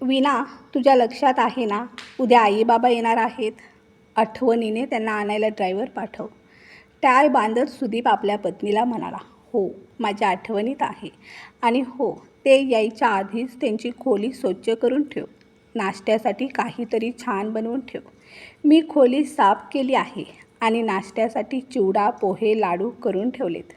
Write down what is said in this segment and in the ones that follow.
विना तुझ्या लक्षात आहे ना? उद्या आईबाबा येणार आहेत. आठवणीने त्यांना आणायला ड्रायव्हर पाठव. टाळ बांधत सुदीप आपल्या पत्नीला म्हणाला हो माझ्या आठवणीत आहे. आणि हो ते यायच्या आधीच त्यांची खोली स्वच्छ करून ठेव. नाश्त्यासाठी काहीतरी छान बनवून ठेव. मी खोली साफ केली आहे आणि नाश्त्यासाठी चिवडा पोहे लाडू करून ठेवलेत.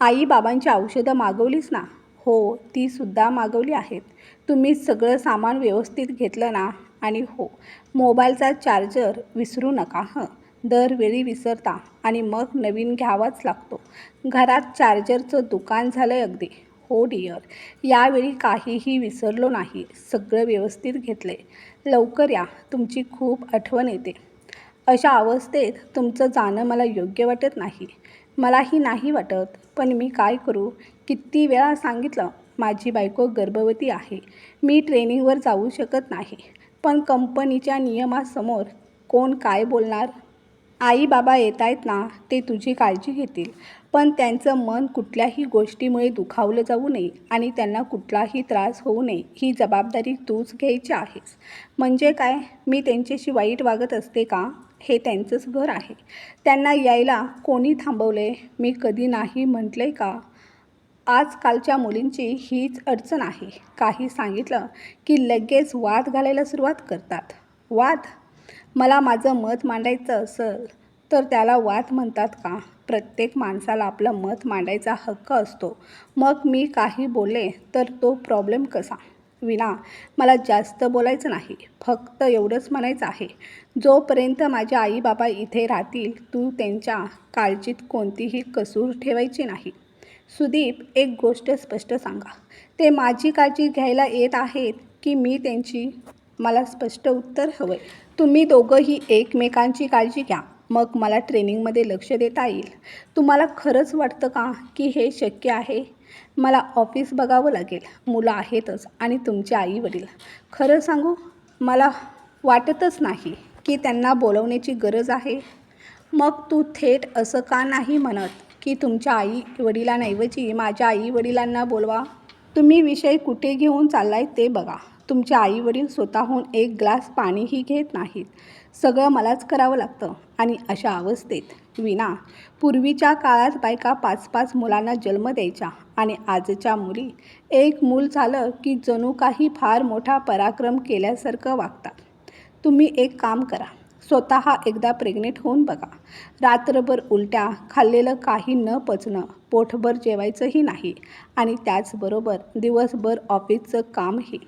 आई बाबांची औषधं मागवलीस ना? हो तीसुद्धा मागवली आहेत. तुम्ही सगळं सामान व्यवस्थित घेतलं ना? आणि हो मोबाईलचा चार्जर विसरू नका हं. दरवेळी विसरता आणि मग नवीन घ्यावाच लागतो. घरात चार्जरचं दुकान झालं आहे अगदी. हो डिअर. यावेळी काहीही विसरलो नाही. सगळं व्यवस्थित घेतलं आहे लवकर या. तुमची खूप आठवण येते. अशा अवस्थेत तुमचं जाणं मला योग्य वाटत नाही. मलाही नाही वाटत. पण मी काय करू? किती वेळा सांगितलं? माझी बायको गर्भवती आहे. मी ट्रेनिंगवर जाऊ शकत नाही. पण कंपनीच्या नियमासमोर कोण काय बोलणार? आई बाबा येत आहेत ना ते तुझी काळजी घेतील. पण त्यांचं मन कुठल्याही गोष्टीमुळे दुखावलं जाऊ नये आणि त्यांना कुठलाही त्रास होऊ नये ही जबाबदारी तूच घ्यायची आहेस. म्हणजे काय? मी त्यांच्याशी वाईट वागत असते का? हे त्यांचंच घर आहे. त्यांना यायला कोणी थांबवलं आहे मी कधी नाही म्हटलं आहे का? आजकालच्या मुलींची हीच अडचण आहे. काही सांगितलं की लगेच वाद घालायला सुरुवात करतात. वाद? मला माझं मत मांडायचं असेल तर त्याला वाद म्हणतात का? प्रत्येक माणसाला आपलं मत मांडायचा हक्क असतो. मग मी काही बोलले तर तो प्रॉब्लेम कसा? विना मला जास्त बोलायचं नाही. फक्त एवढंच म्हणायचं आहे. जोपर्यंत माझ्या आई बाबा इथे राहतील तू त्यांच्या काळजीत कोणतीही कसूर ठेवायची नाही. सुदीप एक गोष्ट स्पष्ट सांगा. ते माझी काळजी घ्यायला येत आहेत की मी त्यांची? मला स्पष्ट उत्तर हवं. आहे तुम्ही दोघंही एकमेकांची काळजी घ्या. मग मला ट्रेनिंगमध्ये लक्ष देता येईल. तुम्हाला खरंच वाटतं का की हे शक्य आहे? मला ऑफिस बघावं लागेल. मुलं आहेतच आणि तुमचे आई वडील खरं सांगू मला वाटतच नाही की त्यांना बोलवण्याची गरज आहे. मग तू थेट असं का नाही म्हणत? की तुमच्या आई वडिलांऐवजी माझ्या आई वडिलांना बोलवा. तुम्ही विषय कुठे घेऊन चाललाय ते बघा. तुमचे आई वडील स्वतःहून एक ग्लास पाणीही घेत नाहीत. सगळं मलाच करावं लागतं. आणि अशा अवस्थेत विना पूर्वीच्या काळात बायका पाच पाच मुलांना जन्म द्यायच्या आणि आजच्या मुली एक मूल झालं की जणू काही फार मोठा पराक्रम केल्यासारखं वागतात. तुम्ही एक काम करा. स्वतः एकदा प्रेग्नेंट होऊन बघा. रात्रभर उलट्या खाल्लेलं काही न पचणं पोटभर जेवायचंही नाही आणि त्याचबरोबर दिवसभर ऑफिसचं कामही.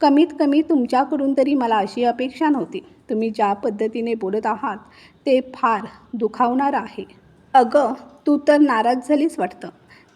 कमीत कमी तुमच्याकडून तरी मला अशी अपेक्षा नव्हती. तुम्ही ज्या पद्धतीने बोलत आहात ते फार दुखावणारं आहे. अगं तू तर नाराज झालीच वाटतं.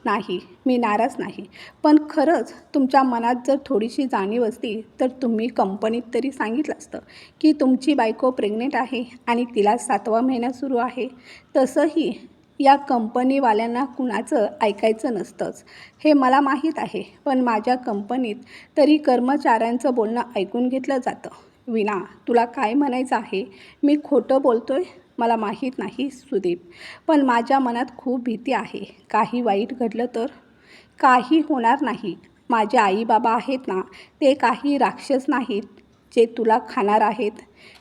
नाही मी नाराज नाही. पण खरंच तुमच्या मनात जर थोडीशी जाणीव असती तर तुम्ही कंपनीत तरी सांगितलं असतं की तुमची बायको प्रेग्नेंट आहे आणि तिला सातवा महिना सुरू आहे. तसंही या कंपनीवाल्यांना कुणाचं ऐकायचं नसतंच. हे मला माहीत आहे पण माझ्या कंपनीत तरी कर्मचाऱ्यांचं बोलणं ऐकून घेतलं जातं. विना तुला काय म्हणायचं आहे? मी खोटं बोलतोय? मला माहीत नाही सुदीप. पण माझ्या मनात खूप भीती आहे. काही वाईट घडलं तर? काही होणार नाही. माझे आईबाबा आहेत ना ते काही राक्षस नाहीत जे तुला खाणार आहेत.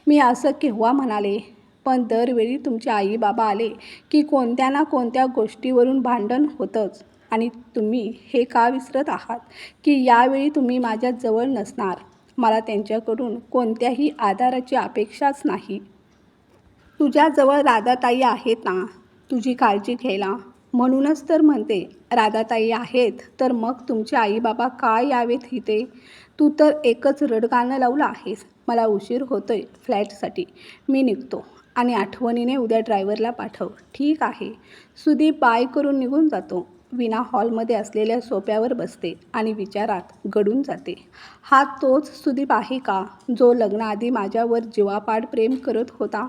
मी असं केव्हा म्हणाले? पण दरवेळी तुमचे आईबाबा आले की कोणत्या ना कोणत्या गोष्टीवरून भांडण होतंच. आणि तुम्ही हे का विसरत आहात? की यावेळी तुम्ही माझ्या जवळ नसणार. मला त्यांच्याकडून कोणत्याही आधाराची अपेक्षाच नाही. तुझ्याजवळ राधाताई आहेत ना? तुझी काळजी घ्यायला. म्हणूनच तर म्हणते राधाताई आहेत तर मग तुमचे आईबाबा काय यावेत इथे? तू तर एकच रडगाणं लावलं आहेस. मला उशीर होतोय फ्लॅटसाठी. मी निघतो आणि आठवणीने उद्या ड्रायव्हरला पाठव. ठीक आहे. सुदीप बाय करून निघून जातो. विना हॉलमध्ये असलेल्या सोप्यावर बसते आणि विचारात गडून जाते. हा तोच सुदीप आहे का जो लग्नाआधी माझ्यावर जीवापाड प्रेम करत होता?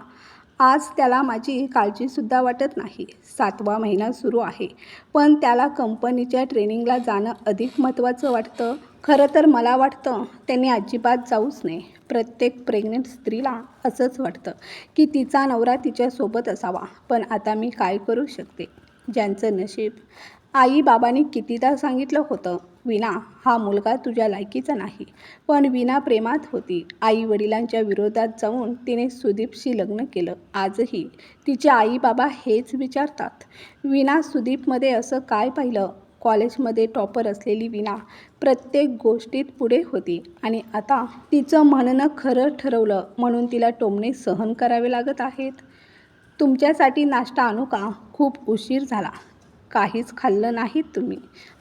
आज त्याला माझी काळजीसुद्धा वाटत नाही. सातवा महिना सुरू आहे. पण त्याला कंपनीच्या ट्रेनिंगला जाणं अधिक महत्त्वाचं वाटतं. खरं तर मला वाटतं त्यांनी अजिबात जाऊच नये. प्रत्येक प्रेग्नेंट स्त्रीला असंच वाटतं की तिचा नवरा तिच्यासोबत असावा. पण आता मी काय करू शकते? ज्यांचं नशीब आई बाबांनी कितीदा सांगितलं होतं विना हा मुलगा तुझ्या लायकीचा नाही. पण विना प्रेमात होती. आई वडिलांच्या विरोधात जाऊन तिने सुदीपशी लग्न केलं. आजही तिचे आई बाबा हेच विचारतात. विना सुदीपमध्ये असं काय पाहिलं? कॉलेजमध्ये टॉपर असलेली विना प्रत्येक गोष्टीत पुढे होती आणि आता तिचं म्हणणं खरं ठरवलं म्हणून तिला टोमणे सहन करावे लागत आहेत. तुमच्यासाठी नाश्ता आणू का? खूप उशीर झाला. काहीच खाल्लं नाहीत तुम्ही.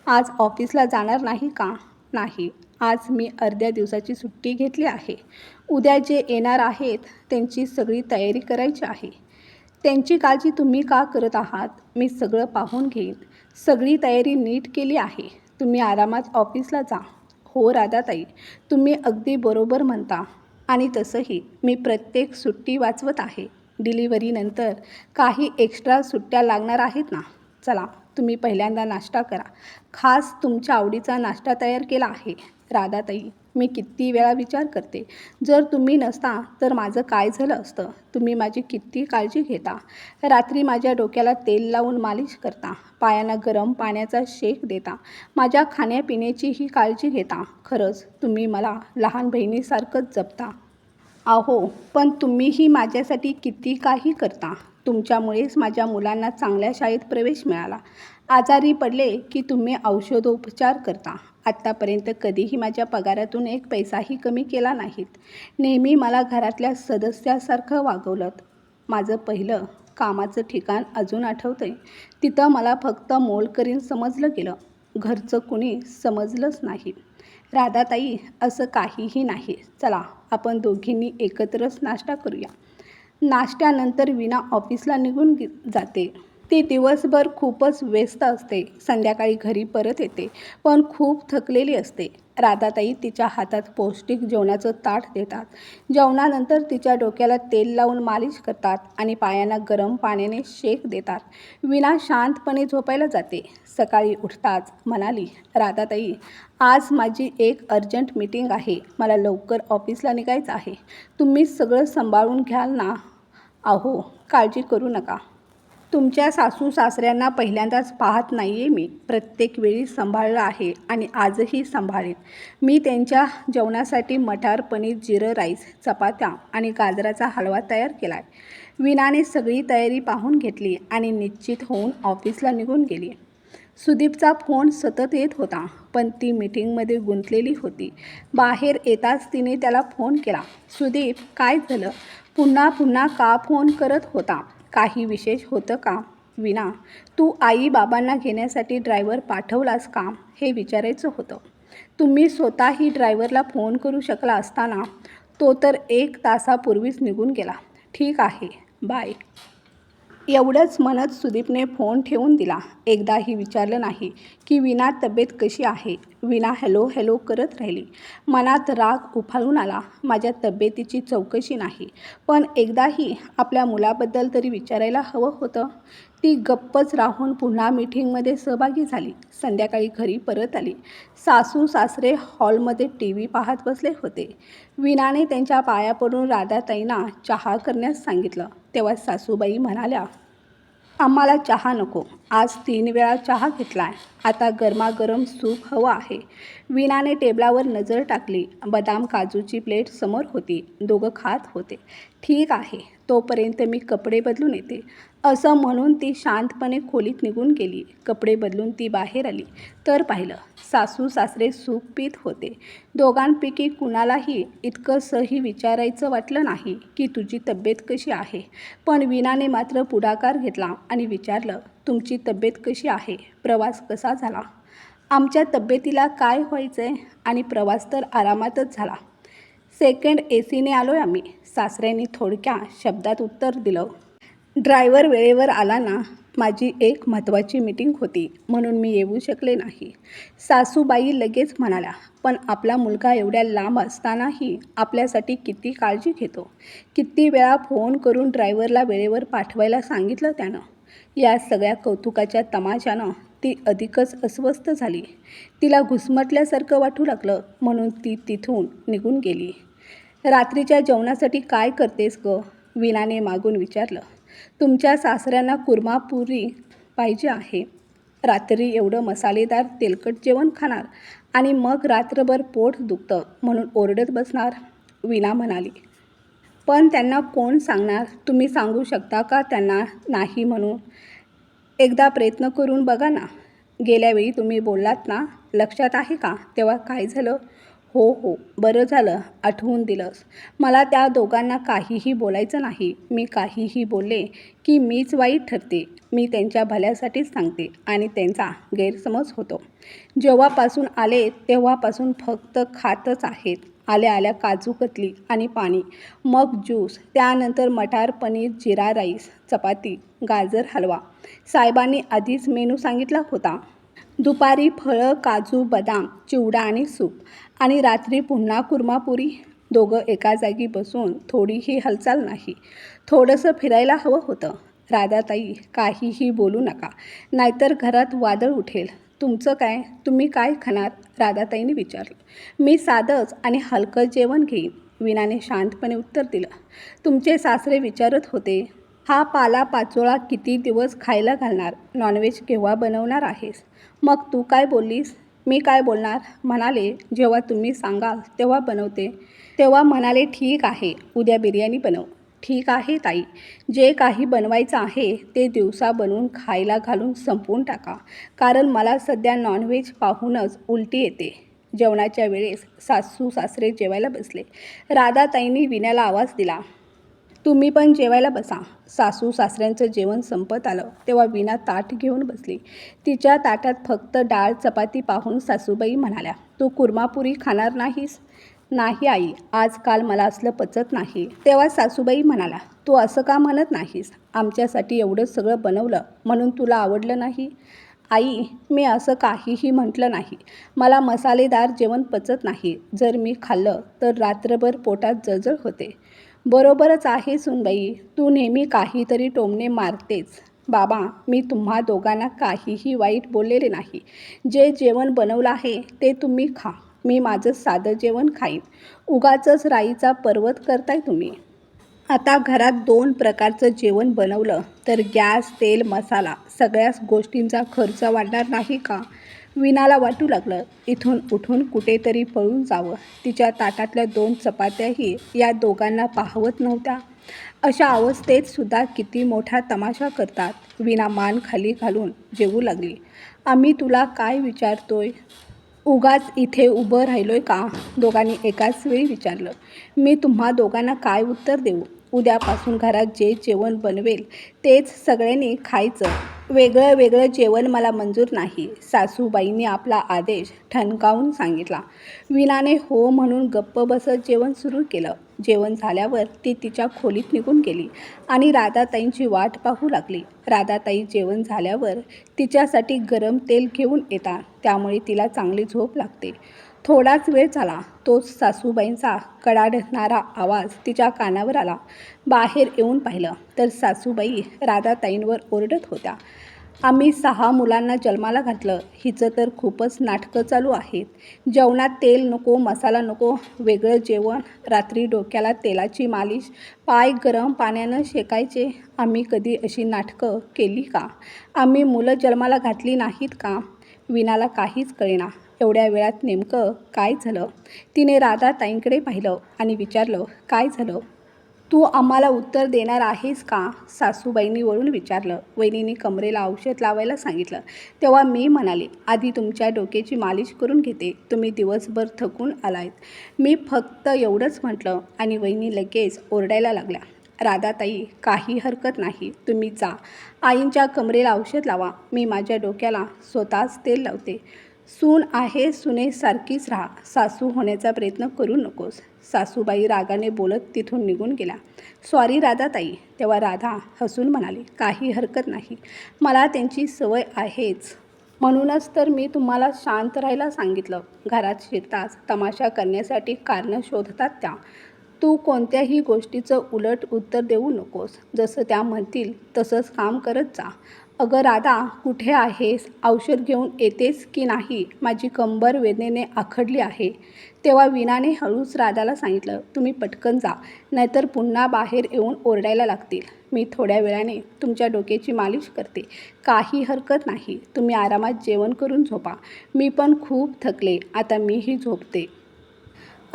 आज ऑफिसला जाणार नाही का? नाही. आज मी अर्ध्या दिवसाची सुट्टी घेतली आहे. उद्या जे येणार आहेत त्यांची सगळी तयारी करायची आहे. त्यांची काळजी तुम्ही का करत आहात? मी सगळं पाहून घेईन. सगळी तयारी नीट केली आहे. तुम्ही आरामात ऑफिसला जा. हो राधाताई. तुम्ही अगदी बरोबर म्हणता. आणि तसंही मी प्रत्येक सुट्टी वाचवत आहे. डिलिव्हरीनंतर काही एक्स्ट्रा सुट्ट्या लागणार आहेत ना? चला तुम्ही पहिल्यांदा नाश्ता करा. खास तुमच्या आवडीचा नाश्ता तयार केला आहे. राधाताई मी किती वेळा विचार करते. जर तुम्ही नसता तर माझं काय झालं असतं? तुम्ही माझी किती काळजी घेता? रात्री माझ्या डोक्याला तेल लावून मालिश करता. पायांना गरम पाण्याचा शेक देता. माझ्या खाण्यापिण्याचीही काळजी घेता. खरंच तुम्ही मला लहान बहिणीसारखंच जपता. अहो पण तुम्हीही माझ्यासाठी किती काही करता. तुमच्यामुळेच माझ्या मुलांना चांगल्या शाळेत प्रवेश मिळाला. आजारी पडले की तुम्ही औषधोपचार करता. आत्तापर्यंत कधीही माझ्या पगारातून एक पैसाही कमी केला नाहीत. नेहमी मला घरातल्या सदस्यासारखं वागवलं माझं पहिलं कामाचं ठिकाण अजून आठवतंय. तिथं मला फक्त मोलकरीन समजलं गेलं. घरचं कुणी समजलंच नाही. राधाताई असं काहीही नाही. चला आपण दोघींनी एकत्रच नाश्ता करूया. नाश्त्यानंतर विना ऑफिसला निघून जाते. ती दिवसभर खूपच व्यस्त असते. संध्याकाळी घरी परत येते पण खूप थकलेली असते. राधाताई तिच्या हातात पौष्टिक जेवणाचं ताट देतात. जेवणानंतर तिच्या डोक्याला तेल लावून मालिश करतात आणि पायांना गरम पाण्याने शेक देतात. विना शांतपणे झोपायला जाते. सकाळी उठताच म्हणाली राधाताई आज माझी एक अर्जंट मीटिंग आहे. मला लवकर ऑफिसला निघायचं आहे. तुम्ही सगळं सांभाळून घ्याल ना? अहो काळजी करू नका. तुमच्या सासू सासऱ्यांना पहिल्यांदाच पाहत नाही आहे मी. प्रत्येक वेळी सांभाळलं आहे आणि आजही सांभाळेन. मी त्यांच्या जेवणासाठी मटार पनीर जिरं राईस चपात्या आणि गाजराचा हलवा तयार केला आहे विनाने सगळी तयारी पाहून घेतली आणि निश्चित होऊन ऑफिसला निघून गेली. सुदीपचा फोन सतत येत होता पण ती मीटिंगमध्ये गुंतलेली होती. बाहेर येताच तिने त्याला फोन केला. सुदीप काय झालं? पुन्हा पुन्हा का फोन करत होता? काही विशेष होतं का? विना तू आई बाबांना घेण्यासाठी ड्रायव्हर पाठवलास का? हे विचारायचं होतं. तुम्ही स्वतःही ड्रायव्हरला फोन करू शकला असताना तो तर एक तासापूर्वीच निघून गेला. ठीक आहे. बाय. एवढंच म्हणत सुदीपने फोन ठेवून दिला. एकदाही विचारलं नाही की विना तब्येत कशी आहे? विना हॅलो हॅलो करत राहिली. मनात राग उफाळून आला. माझ्या तब्येतीची चौकशी नाही. पण एकदाही आपल्या मुलाबद्दल तरी विचारायला हवं होतं. ती गप्पच राहून पुन्हा मीटिंगमध्ये सहभागी झाली. संध्याकाळी घरी परत आली. सासू सासरे हॉलमध्ये टी व्ही पाहत बसले होते. विनाने त्यांच्या पाया पडून राधाताईंना चहा करण्यास सांगितलं. तेव्हा सासूबाई म्हणाल्या आम्हाला चहा नको. आज तीन वेळा चहा घेतला आहे आता गरमागरम सूप हवं आहे. विनाने टेबलावर नजर टाकली. बदाम काजूची प्लेट समोर होती. दोघं खात होते. ठीक आहे. तोपर्यंत मी कपडे बदलून येते. असं म्हणून ती शांतपणे खोलीत निघून गेली. कपडे बदलून ती बाहेर आली. तर पाहिलं सासू सासरे सूप पीत होते. दोघांपैकी कुणालाही इतकं सही विचारायचं वाटलं नाही की तुझी तब्येत कशी आहे. पण विनाने मात्र पुढाकार घेतला आणि विचारलं तुमची तब्येत कशी आहे? प्रवास कसा झाला? आमच्या तब्येतीला काय व्हायचं आहे आणि प्रवास तर आरामातच झाला. सेकंड ए सीने आलो आहे आम्ही. सासऱ्यांनी थोडक्या शब्दात उत्तर दिलं ड्रायव्हर वेळेवर आला ना माझी एक महत्त्वाची मीटिंग होती म्हणून मी येऊ शकले नाही. सासूबाई लगेच म्हणाल्या पण आपला मुलगा एवढ्या लांब असतानाही आपल्यासाठी किती काळजी घेतो? किती वेळा फोन करून ड्रायव्हरला वेळेवर पाठवायला सांगितलं त्यानं? या सगळ्या कौतुकाच्या तमाशानं ती अधिकच अस्वस्थ झाली. तिला घुसमटल्यासारखं वाटू लागलं म्हणून ती तिथून निघून गेली. रात्रीच्या जेवणासाठी काय करतेस ग? विनाने मागून विचारलं. तुमच्या सासऱ्यांना कुर्मापुरी पाहिजे आहे. रात्री एवढं मसालेदार तेलकट जेवण खाणार आणि मग रात्रभर पोट दुखतं म्हणून ओरडत बसणार विना म्हणाली. पण त्यांना कोण सांगणार? तुम्ही सांगू शकता का त्यांना नाही म्हणून? एकदा प्रयत्न करून बघा ना. गेल्यावेळी तुम्ही बोललात ना? लक्षात आहे का? तेव्हा काय झालं? हो हो. बरं झालं. आठवून दिलंस. मला त्या दोघांना काहीही बोलायचं नाही. मी काहीही बोलले की मीच वाईट ठरते. मी त्यांच्या भल्यासाठीच सांगते आणि त्यांचा गैरसमज होतो. जेव्हापासून आले तेव्हापासून फक्त खातच आहेत. आल्या आल्या काजू कतली आणि पाणी मग ज्यूस त्यानंतर मटार पनीर जिरा राईस चपाती गाजर हलवा. साहेबांनी आधीच मेनू सांगितला होता. दुपारी फळं काजू बदाम चिवडा आणि सूप. आणि रात्री पुन्हा कुर्मापुरी. दोघं एका जागी बसून थोडीही हालचाल नाही. थोडंसं फिरायला हवं होतं. राधाताई काहीही बोलू नका. नाहीतर घरात वादळ उठेल. तुमचं काय? तुम्ही काय खाणार? राधाताईने विचारलं. मी साधंच आणि हलकं जेवण घेईन. विनाने शांतपणे उत्तर दिलं. तुमचे सासरे विचारत होते हा पाला पाचोळा किती दिवस खायला घालणार? नॉनव्हेज केव्हा बनवणार आहेस? मग तू काय बोललीस? मी काय बोलणार? म्हणाले जेव्हा तुम्ही सांगाल तेव्हा बनवते. तेव्हा म्हणाले ठीक आहे उद्या बिर्याणी बनव. ठीक आहे ताई. जे काही बनवायचं आहे ते दिवसा बनवून खायला घालून संपवून टाका. कारण मला सध्या नॉनव्हेज पाहूनच उलटी येते. जेवणाच्या वेळेस सासू सासरे जेवायला बसले. राधाताईंनी विण्याला आवाज दिला. तुम्ही पण जेवायला बसा. सासू सासऱ्यांचं जेवण संपत आलं. तेव्हा विना ताट घेऊन बसली. तिच्या ताटात फक्त डाळ चपाती पाहून सासूबाई म्हणाल्या तू कुर्मापुरी खाणार नाहीस? नाही आई आजकाल मला असलं पचत नाही. तेव्हा सासूबाई म्हणाला तू असं का म्हणत नाहीस? आमच्यासाठी एवढं सगळं बनवलं म्हणून तुला आवडलं नाही? आई मी असं काहीही म्हटलं नाही. मला मसालेदार जेवण पचत नाही. जर मी खाल्लं तर रात्रभर पोटात जळजळ होते. बरोबरच आहे सुनबाई. तू नेहमी काहीतरी टोमणे मारतेच बाबा मी तुम्हा दोघांना काहीही वाईट बोललेले नाही. जे जेवण बनवलं आहे ते तुम्ही खा. मी माझं साधं जेवण खाईन. उगाचच राईचा पर्वत करताय तुम्ही. आता घरात दोन प्रकारचं जेवण बनवलं तर गॅस तेल मसाला. सगळ्याच गोष्टींचा खर्च वाढणार नाही का? विनाला वाटू लागलं. इथून उठून कुठेतरी पळून जावं. तिच्या ताटातल्या दोन चपात्याही या दोघांना पाहवत नव्हत्या. अशा अवस्थेत सुद्धा किती मोठा तमाशा करतात. विना मान खाली घालून जेवू लागली. आम्ही तुला काय विचारतोय? उगाच इथे उभं राहिलोय का? दोघांनी एकाच वेळी विचारलं. मी तुम्हा दोघांना काय उत्तर देऊ? उद्यापासून घरात जे जेवण बनवेल तेच सगळ्यांनी खायचं. वेगळं वेगळं जेवण मला मंजूर नाही सासूबाईंनी आपला आदेश ठणकावून सांगितला. विनाने हो म्हणून गप्प बसत जेवण सुरू केलं. जेवण झाल्यावर ती तिच्या खोलीत निघून गेली आणि राधाताईंची वाट पाहू लागली. राधाताई जेवण झाल्यावर तिच्यासाठी गरम तेल घेऊन येतात त्यामुळे तिला चांगली झोप लागते. थोडाच वेळ झाला. तोच सासूबाईंचा कडाडणारा आवाज तिच्या कानावर आला. बाहेर येऊन पाहिलं तर सासूबाई राधाताईंवर ओरडत होत्या. आम्ही सहा मुलांना जन्माला घातलं. हिचं तर खूपच नाटकं चालू आहेत. जेवणात तेल नको मसाला नको वेगळं जेवण रात्री डोक्याला तेलाची मालिश पाय गरम पाण्यानं शेकायचे. आम्ही कधी अशी नाटकं केली का? आम्ही मुलं जन्माला घातली नाहीत का? विनाला काहीच कळेना. एवढ्या वेळात नेमकं काय झालं? तिने राधाताईंकडे पाहिलं आणि विचारलं काय झालं? तू आम्हाला उत्तर देणार आहेस का? सासूबाईंनी वळून विचारलं. वहिनीने कमरेला औषध लावायला सांगितलं. तेव्हा मी म्हणाले आधी तुमच्या डोक्याची मालिश करून घेते. तुम्ही दिवसभर थकून आलायत. मी फक्त एवढंच म्हटलं आणि वहिनी लगेच ओरडायला लागल्या. राधाताई काही हरकत नाही. तुम्ही जा. आईंच्या कमरेला औषध लावा. मी माझ्या डोक्याला स्वतःच तेल लावते. सून आहे सुनेसारखीच राहा. सासू होण्याचा प्रयत्न करू नकोस. सासूबाई रागाने बोलत तिथून निघून गेला सॉरी राधाताई. तेव्हा राधा हसून म्हणाली काही हरकत नाही. मला त्यांची सवय आहेच. म्हणूनच तर मी तुम्हाला शांत राहायला सांगितलं. घरात शिरताच तमाशा करण्यासाठी कारणं शोधतात त्या. तू कोणत्याही गोष्टीचं उलट उत्तर देऊ नकोस. जसं त्या म्हणतील तसंच काम करत जा. अगं राधा कुठे आहेस? औषध घेऊन येतेस की नाही? माझी कंबर वेदनेने आखडली आहे. तेव्हा विनाने हळूच राधाला सांगितलं तुम्ही पटकन जा नाहीतर पुन्हा बाहेर येऊन ओरडायला लागतील. मी थोड्या वेळाने तुमच्या डोक्याची मालिश करते. काही हरकत नाही. तुम्ही आरामात जेवण करून झोपा. मी पण खूप थकले. आता मीही झोपते.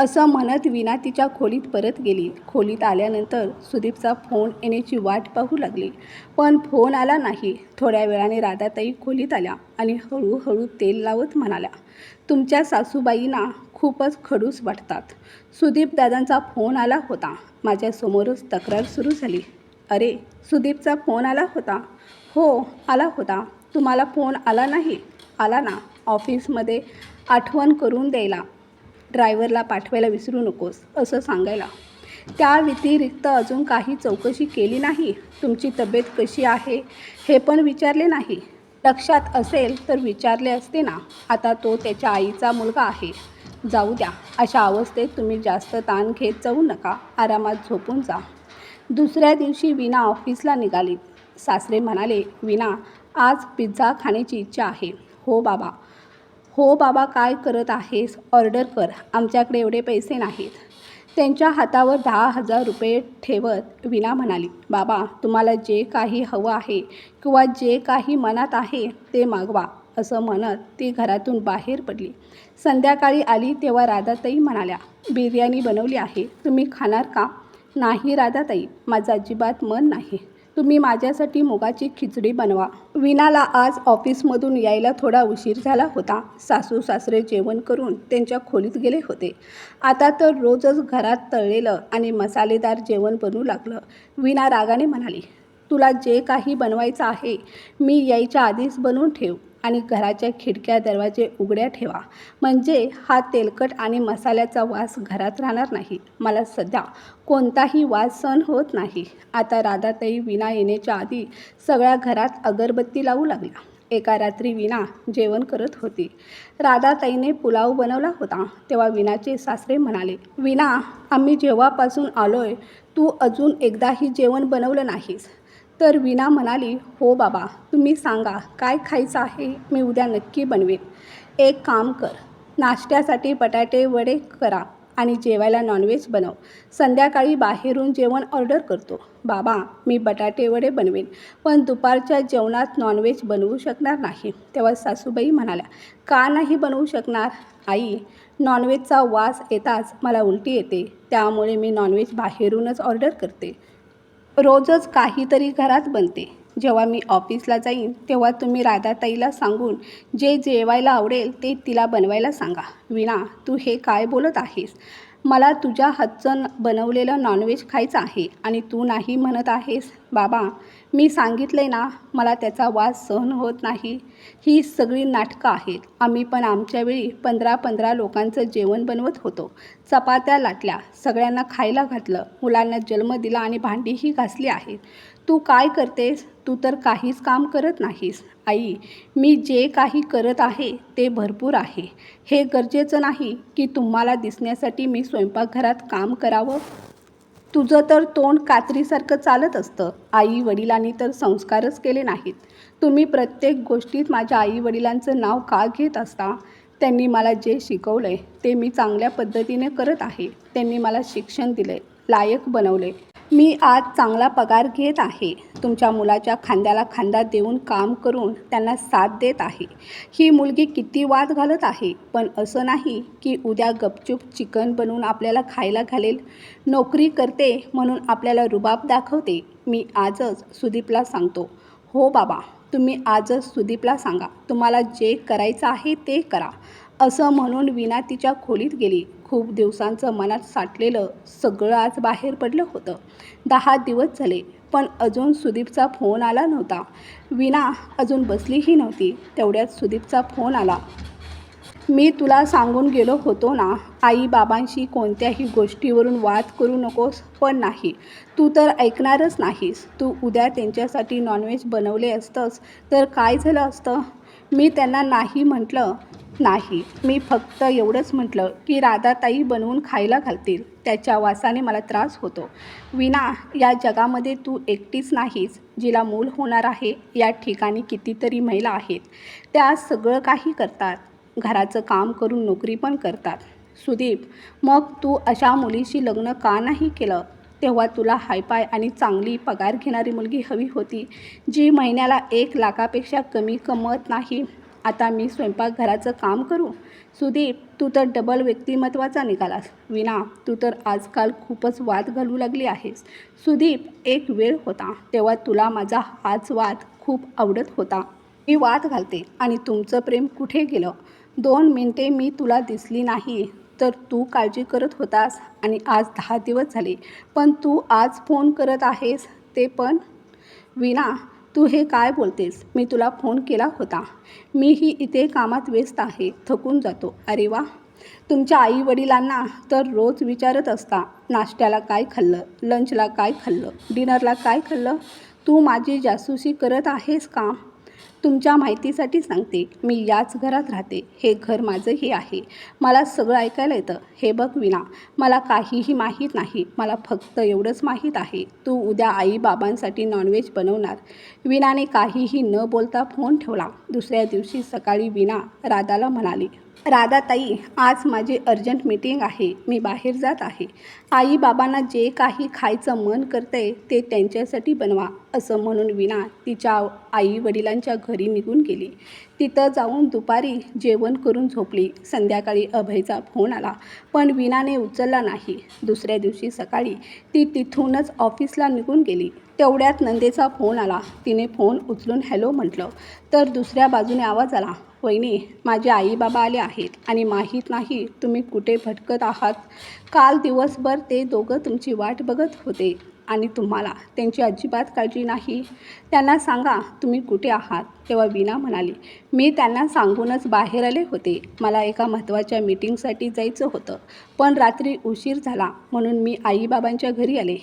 असं म्हणत विना तिच्या खोलीत परत गेली. खोलीत आल्यानंतर सुदीपचा फोन येण्याची वाट पाहू लागली. पण फोन आला नाही. थोड्या वेळाने राधाताई खोलीत आल्या आणि हळूहळू तेल लावत म्हणाल्या तुमच्या सासूबाईंना खूपच खडूस वाटतात सुदीप दादांचा फोन आला होता. माझ्यासमोरच तक्रार सुरू झाली. अरे सुदीपचा फोन आला होता? हो आला होता. तुम्हाला फोन आला नाही? आला ना. ऑफिसमध्ये आठवण करून द्यायला. ड्रायव्हरला पाठवायला विसरू नकोस असं सांगायला. त्या व्यतिरिक्त अजून काही चौकशी केली नाही. तुमची तब्येत कशी आहे हे पण विचारले नाही. लक्षात असेल तर विचारले असते ना. आता तो त्याच्या आईचा मुलगा आहे. जाऊ द्या अशा अवस्थेत तुम्ही जास्त ताण घेत जाऊ नका. आरामात झोपून जा. दुसऱ्या दिवशी विना ऑफिसला निघाली. सासरे म्हणाले विना आज पिझ्झा खाण्याची इच्छा आहे. हो बाबा. हो बाबा काय करत आहेस? ऑर्डर कर. आमच्याकडे एवढे पैसे नाहीत. त्यांच्या हातावर दहा हजार रुपये ठेवत विना म्हणाली बाबा तुम्हाला जे काही हवं आहे किंवा जे काही मनात आहे ते मागवा असं म्हणत ती घरातून बाहेर पडली. संध्याकाळी आली तेव्हा राधाताई म्हणाल्या बिर्याणी बनवली आहे. तुम्ही खाणार का? नाही राधाताई माझं अजिबात मन नाही. तुम्ही माझ्यासाठी मुगाची खिचडी बनवा. विनाला आज ऑफिसमधून यायला थोडा उशीर झाला होता. सासू सासरे जेवण करून त्यांच्या खोलीत गेले होते. आता तर रोजच घरात तळलेलं आणि मसालेदार जेवण बनवू लागलं. विना रागाने म्हणाली तुला जे काही बनवायचं आहे मी यायच्या आधीच बनवून ठेव. आणि घराच्या खिडक्या दरवाजे उघड्या ठेवा. म्हणजे हा तेलकट आणि मसाल्याचा वास घरात राहणार नाही. मला सध्या कोणताही वास सहन होत नाही. आता राधाताई विना येण्याच्या आधी सगळ्या घरात अगरबत्ती लावू लागल्या. एका रात्री विना जेवण करत होती. राधाताईने पुलाव बनवला होता. तेव्हा विनाचे सासरे म्हणाले विना आम्ही जेव्हापासून आलोय तू अजून एकदाही जेवण बनवलं नाहीस. तर विना म्हणाली हो बाबा तुम्ही सांगा काय खायचं आहे? मी उद्या नक्की बनवेन. एक काम कर नाश्त्यासाठी बटाटे वडे करा आणि जेवायला नॉनव्हेज बनव. संध्याकाळी बाहेरून जेवण ऑर्डर करतो. बाबा मी बटाटे वडे बनवेन पण दुपारच्या जेवणात नॉनव्हेज बनवू शकणार नाही. तेव्हा सासूबाई म्हणाल्या का नाही बनवू शकणार? आई नॉनव्हेजचा वास येताच मला उलटी येते. त्यामुळे मी नॉनव्हेज बाहेरूनच ऑर्डर करते. रोजच काहीतरी घरात बनते. जेव्हा मी ऑफिसला जाईन तेव्हा तुम्ही राधाताईला सांगून जे जेवायला आवडेल ते तिला बनवायला सांगा. विणा तू हे काय बोलत आहेस? मला तुझ्या हातचं बनवलेलं नॉनव्हेज खायचं आहे आणि तू नाही म्हणत आहेस बाबा. मी सांगितलं आहे ना मला त्याचा वास सहन होत नाही. ही सगळी नाटकं आहेत. आम्ही पण आमच्या वेळी पंधरा पंधरा लोकांचं जेवण बनवत होतो. चपात्या लाटल्या सगळ्यांना खायला घातलं. मुलांना जन्म दिला आणि भांडीही घासली आहेत. तू काय करतेस? तू तर काहीच काम करत नाहीस. आई मी जे काही करत आहे ते भरपूर आहे. हे गरजेचं नाही की तुम्हाला दिसण्यासाठी मी स्वयंपाकघरात काम करावं? तुझं तर तोंड कात्रीसारखं चालत असतं. आई वडिलांनी तर संस्कारच केले नाहीत. तुम्ही प्रत्येक गोष्टीत माझ्या आई वडिलांचं नाव का घेत असता? त्यांनी मला जे शिकवलं आहे ते मी चांगल्या पद्धतीने करत आहे. त्यांनी मला शिक्षण दिले लायक बनवले मी आज चांगला पगार घेत आहे. तुमच्या मुलाच्या खांद्याला खांदा देऊन काम करून त्यांना साथ देत आहे. ही मुलगी किती वाद घालत आहे? पण असं नाही की उद्या गपचूप चिकन बनवून आपल्याला खायला घालेल. नोकरी करते म्हणून आपल्याला रुबाब दाखवते. मी आजच सुदीपला सांगतो. हो बाबा तुम्ही आजच सुदीपला सांगा. तुम्हाला जे करायचं आहे ते करा. असं म्हणून विना तिच्या खोलीत गेली. खूप दिवसांचं मनात साठलेलं सगळं आज बाहेर पडलं होतं. दहा दिवस झाले पण अजून सुदीपचा फोन आला नव्हता. विना अजून बसलीही नव्हती. तेवढ्यात सुदीपचा फोन आला. मी तुला सांगून गेलो होतो ना आई बाबांशी कोणत्याही गोष्टीवरून वाद करू नकोस पण नाही. तू तर ऐकणारच नाहीस. तू उद्या त्यांच्यासाठी नॉनव्हेज बनवले असतंस. तर काय झालं असतं? मी त्यांना नाही म्हटलं नाही. मी फक्त एवढंच म्हटलं की राधाताई बनवून खायला घालतील. त्याच्या वासाने मला त्रास होतो. विना या जगामध्ये तू एकटीच नाहीस. जिला मूल होणार आहे या ठिकाणी कितीतरी महिला आहेत. त्या सगळं काही करतात. घराचं काम करून नोकरी पण करतात. सुदीप मग तू अशा मुलीशी लग्न का नाही केलं? तेव्हा तुला हायपाय आणि चांगली पगार घेणारी मुलगी हवी होती जी महिन्याला एक लाखापेक्षा कमी कमवत नाही. आता मी स्वयंपाकघराचं काम करू? सुदीप तू तर डबल व्यक्तिमत्वाचा निघालास. विना तू तर आजकाल खूपच वाद घालू लागली आहेस. सुदीप एक वेळ होता तेव्हा तुला माझा हाच वाद खूप आवडत होता. मी वाद घालते आणि तुमचं प्रेम कुठे गेलं? दोन मिनटे मी तुला दिसली नाही. तर तू काळजी करत होतास आणि आज दहा दिवस झाले. पण तू आज फोन करत आहेस ते पण? विना तू हे काय बोलतेस? मी तुला फोन केला होता. मीही इथे कामात व्यस्त आहे थकून जातो. अरे वा! तुमच्या आई वडिलांना तर रोज विचारत असता नाश्त्याला काय खाल्लं? लंचला काय खाल्लं? डिनरला काय खाल्लं? तू माझी जासूसी करत आहेस का? तुमच्या माहितीसाठी सांगते. मी याच घरात राहते. हे घर माझंही आहे. मला सगळं ऐकायला येतं. हे बघ विना मला काहीही माहीत नाही. मला फक्त एवढंच माहीत आहे. तू उद्या आईबाबांसाठी नॉनव्हेज बनवणार. विनाने काहीही न बोलता फोन ठेवला. दुसऱ्या दिवशी सकाळी विना राधाला म्हणाली राधाताई आज माझी अर्जंट मीटिंग आहे. मी बाहेर जात आहे. आई बाबांना जे काही खायचं मन करतंय ते त्यांच्यासाठी बनवा असं म्हणून विना तिच्या आई वडिलांच्या घरी निघून गेली. तिथं जाऊन दुपारी जेवण करून झोपली. संध्याकाळी अभयचा फोन आला पण विनाने उचलला नाही. दुसऱ्या दिवशी सकाळी ती तिथूनच ऑफिसला निघून गेली. तेवढ्यात नंदेचा फोन आला. तिने फोन उचलून हॅलो म्हटलं तर दुसऱ्या बाजूने आवाज आला वहिनी माझे आई बाबा आले आहेत आणि माहीत नाही तुम्ही कुठे भटकत आहात. काल दिवसभर ते दोघं तुमची वाट बघत होते. आणि तुम्हाला. त्यांची अजिबात काळजी नाही. त्यांना सांगा तुम्ही कुठे आहात? तेव्हा वीणा म्हणाली मी त्यांना सांगूनच बाहेर आले होते. मला एका महत्त्वाच्या मीटिंगसाठी जायचं होतं. पण रात्री उशीर झाला म्हणून मी आईबाबांच्या घरी आले.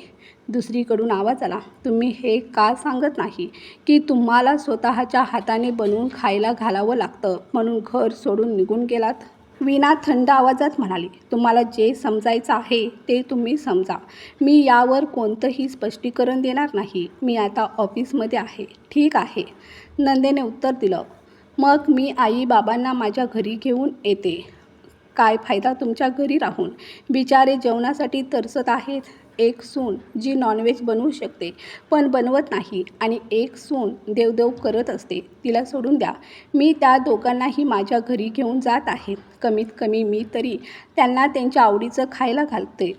दुसरीकडून आवाज आला तुम्ही हे का सांगत नाही की तुम्हाला स्वतःच्या हाताने बनवून खायला घालावं लागतं? म्हणून घर सोडून निघून गेलात. विना थंड आवाजात म्हणाली तुम्हाला जे समजायचं आहे ते तुम्ही समजा. मी यावर कोणतंही स्पष्टीकरण देणार नाही. मी आता ऑफिसमध्ये आहे. ठीक आहे. नंदेने उत्तर दिलं मग मी आई बाबांना माझ्या घरी घेऊन येते. काय फायदा तुमच्या घरी राहून? बिचारे जेवणासाठी तरसत आहेत. एक सून जी नॉनव्हेज बनवू शकते पण बनवत नाही आणि एक सून देवदेव करत असते तिला सोडून द्या. मी त्या दोघांनाही माझ्या घरी घेऊन जात आहे. कमीत कमी मी तरी त्यांना त्यांच्या आवडीचं खायला घालते.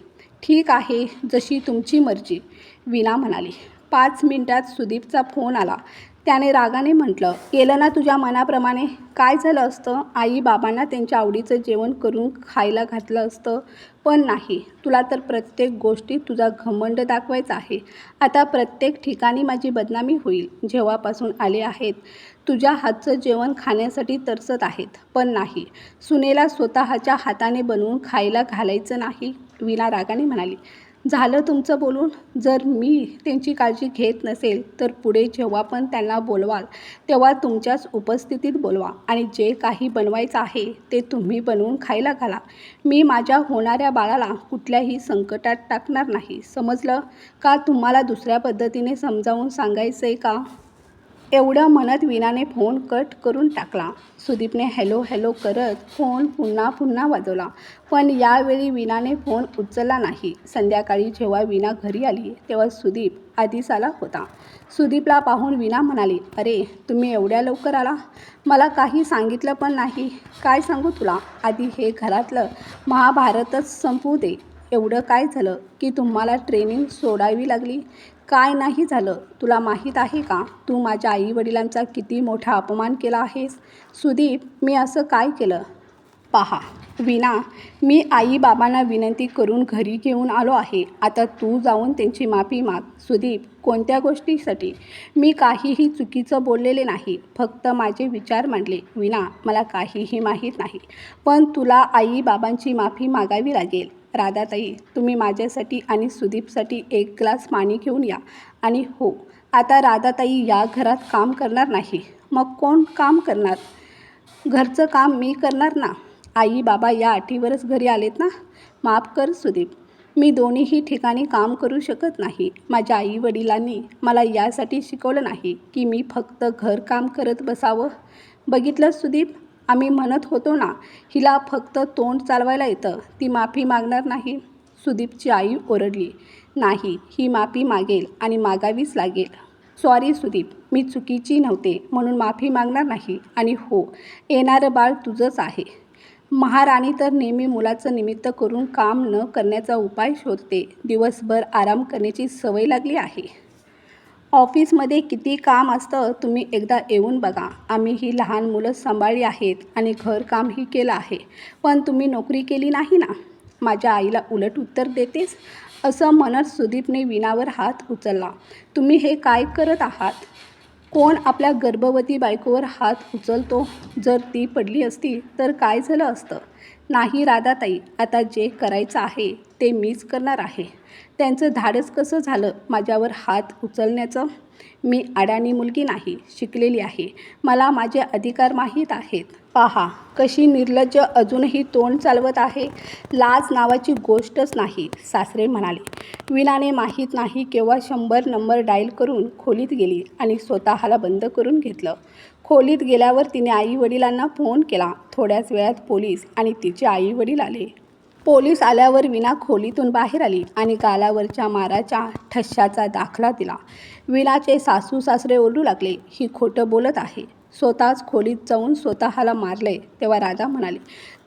ठीक आहे जशी तुमची मर्जी. विना म्हणाली. पाच मिनिटात सुदीपचा फोन आला. त्याने रागाने म्हटलं केलं ना तुझ्या मनाप्रमाणे? काय झालं असतं? आई बाबांना त्यांच्या आवडीचं जेवण करून खायला घातलं असतं. पण नाही तुला तर प्रत्येक गोष्टीत तुझा घमंड दाखवायचा आहे. आता प्रत्येक ठिकाणी माझी बदनामी होईल जेव्हापासून आले आहेत. तुझ्या हातचं जेवण खाण्यासाठी तरसत आहेत. पण नाही सुनेला स्वतःच्या हाताने बनवून खायला घालायचं नाही विना रागाने म्हणाली. झालं तुमचं बोलून? जर मी त्यांची काळजी घेत नसेल तर पुढे जेव्हा पण त्यांना बोलवाल तेव्हा तुमच्याच उपस्थितीत बोलवा. आणि जे काही बनवायचं आहे ते तुम्ही बनवून खायला घाला. मी माझ्या होणाऱ्या बाळाला कुठल्याही संकटात टाकणार नाही. समजलं? का तुम्हाला दुसऱ्या पद्धतीने समजावून सांगायचं आहे का? एवढं म्हणत विनाने फोन कट करून टाकला. सुदीपने हॅलो हॅलो करत फोन पुन्हा पुन्हा वाजवला. पण यावेळी विनाने फोन उचलला नाही. संध्याकाळी जेव्हा विना घरी आली तेव्हा सुदीप आधीच आला होता. सुदीपला पाहून विना म्हणाली अरे तुम्ही एवढ्या लवकर आला? मला काही सांगितलं पण नाही. काय सांगू तुला? आधी हे घरातलं महाभारतच संपवू दे. एवढं काय झालं? की तुम्हाला ट्रेनिंग सोडावी लागली? काय नाही झालं? तुला माहीत आहे का? तू माझ्या आईवडिलांचा किती मोठा अपमान केला आहेस? सुदीप मी असं काय केलं? पहा विना मी आई बाबांना विनंती करून घरी घेऊन आलो आहे. आता तू जाऊन त्यांची माफी माग. सुदीप कोणत्या गोष्टीसाठी? मी काहीही चुकीचं बोललेले नाही. फक्त माझे विचार मांडले. विना मला काहीही माहीत नाही. पण तुला आई बाबांची माफी मागावी लागेल. राधाताई तुम्ही माझ्यासाठी आणि सुदीपसाठी एक ग्लास पाणी घेऊन या. आणि हो आता राधाताई या घरात काम करणार नाही. मग कोण काम करणार? घरचं काम मी करणार ना? आई बाबा या अटीवरच घरी आलेत ना? माफ कर सुदीप. मी दोन्हीही ठिकाणी काम करू शकत नाही. माझ्या आई वडिलांनी मला यासाठी शिकवलं नाही की मी फक्त घरकाम करत बसावं. बघितलं सुदीप? आम्ही म्हणत होतो ना हिला फक्त तोंड चालवायला येतं ती माफी मागणार नाही. सुदीपची आई ओरडली नाही ही माफी मागेल आणि मागावीच लागेल. सॉरी सुदीप मी चुकीची नव्हते म्हणून माफी मागणार नाही. आणि हो येणारं बाळ तुझंच आहे. महाराणी तर नेहमी मुलाचं निमित्त करून काम न करण्याचा उपाय शोधते. दिवसभर आराम करण्याची सवय लागली आहे. ऑफिसमध्ये किती काम असतं तुम्ही एकदा येऊन बघा. आम्ही ही लहान मुलं सांभाळली आहेत आणि घरकामही केलं आहे. पण तुम्ही नोकरी केली नाही ना? माझ्या आईला उलट उत्तर देतेस? असं म्हणत सुदीपने विनावर हात उचलला. तुम्ही हे काय करत आहात? कोण आपल्या गर्भवती बायकोवर हात उचलतो? जर ती पडली असती तर काय झालं असतं? नाही राधाताई आता जे करायचं आहे ते मीच करणार आहे. त्यांचं धाडस कसं झालं? माझ्यावर हात उचलण्याचं? मी अडाणी मुलगी नाही शिकलेली आहे. मला माझे अधिकार माहीत आहेत. पहा कशी निर्लज्ज अजूनही तोंड चालवत आहे. लाज नावाची गोष्टच नाही सासरे म्हणाले. विनाने माहीत नाही केव्हा शंभर नंबर डायल करून खोलीत गेली आणि स्वतःला बंद करून घेतलं. खोलीत गेल्यावर तिने आई वडिलांना फोन केला. थोड्याच वेळात पोलीस आणि तिचे आई वडील आले. पोलीस आल्यावर विना खोलीतून बाहेर आली आणि गालावरच्या माराच्या ठश्शाचा दाखला दिला. विनाचे सासू सासरे ओरडू लागले ही खोटं बोलत आहे. स्वतःच खोलीत जाऊन स्वतःला मारले तेव्हा राधा म्हणाले.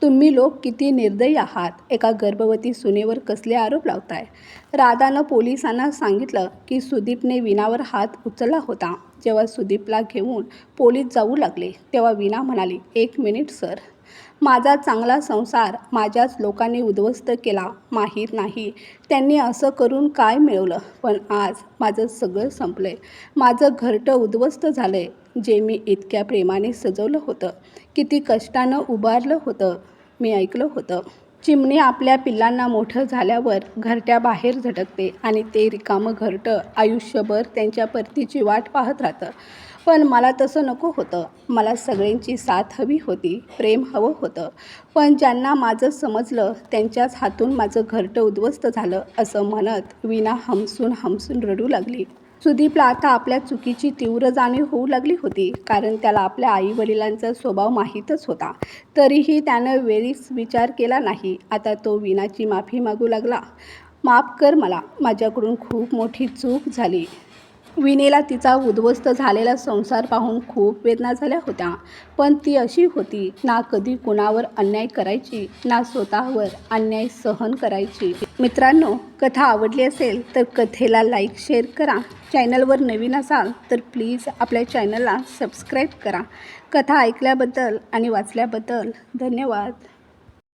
तुम्ही लोक किती निर्दयी आहात. एका गर्भवती सुनेवर कसले आरोप लावताय? राधानं पोलिसांना सांगितलं की सुदीपने विनावर हात उचलला होता. जेव्हा सुदीपला घेऊन पोलीस जाऊ लागले तेव्हा विना म्हणाली एक मिनिट सर. माझा चांगला संसार माझ्याच लोकांनी उद्ध्वस्त केला माहीत नाही. त्यांनी असं करून काय मिळवलं? पण आज माझं सगळं संपलं आहे माझं घरटं उद्ध्वस्त झालं आहे जे मी इतक्या प्रेमाने सजवलं होतं. किती कष्टानं उभारलं होतं मी ऐकलं होतं. चिमणी आपल्या पिल्लांना मोठं झाल्यावर घरट्या बाहेर झटकते आणि ते रिकामं घरटं आयुष्यभर त्यांच्या परतीची वाट पाहत राहतं. पण मला तसं नको होतं. मला सगळ्यांची साथ हवी होती प्रेम हवं होतं. पण ज्यांना माझं समजलं त्यांच्याच हातून माझं घरटं उद्ध्वस्त झालं असं म्हणत विना हमसून हमसून रडू लागली. सुदीपला आता आपल्या चुकीची तीव्र जाणीव होऊ लागली होती कारण त्याला आपल्या आईवडिलांचा स्वभाव माहीतच होता. तरीही त्यानं वेळीच विचार केला नाही. आता तो विनाची माफी मागू लागला. माफ कर मला. माझ्याकडून खूप मोठी चूक झाली. विनेला तिचा उद्ध्वस्त झालेला संसार पाहून खूप वेदना झाल्या होत्या. पण ती अशी होती ना कधी कुणावर अन्याय करायची ना स्वतःवर अन्याय सहन करायची. मित्रांनो कथा आवडली असेल तर कथेला लाईक शेअर करा. चॅनलवर नवीन असाल तर प्लीज आपल्या चॅनलला सबस्क्राईब करा. कथा ऐकल्याबद्दल आणि वाचल्याबद्दल धन्यवाद.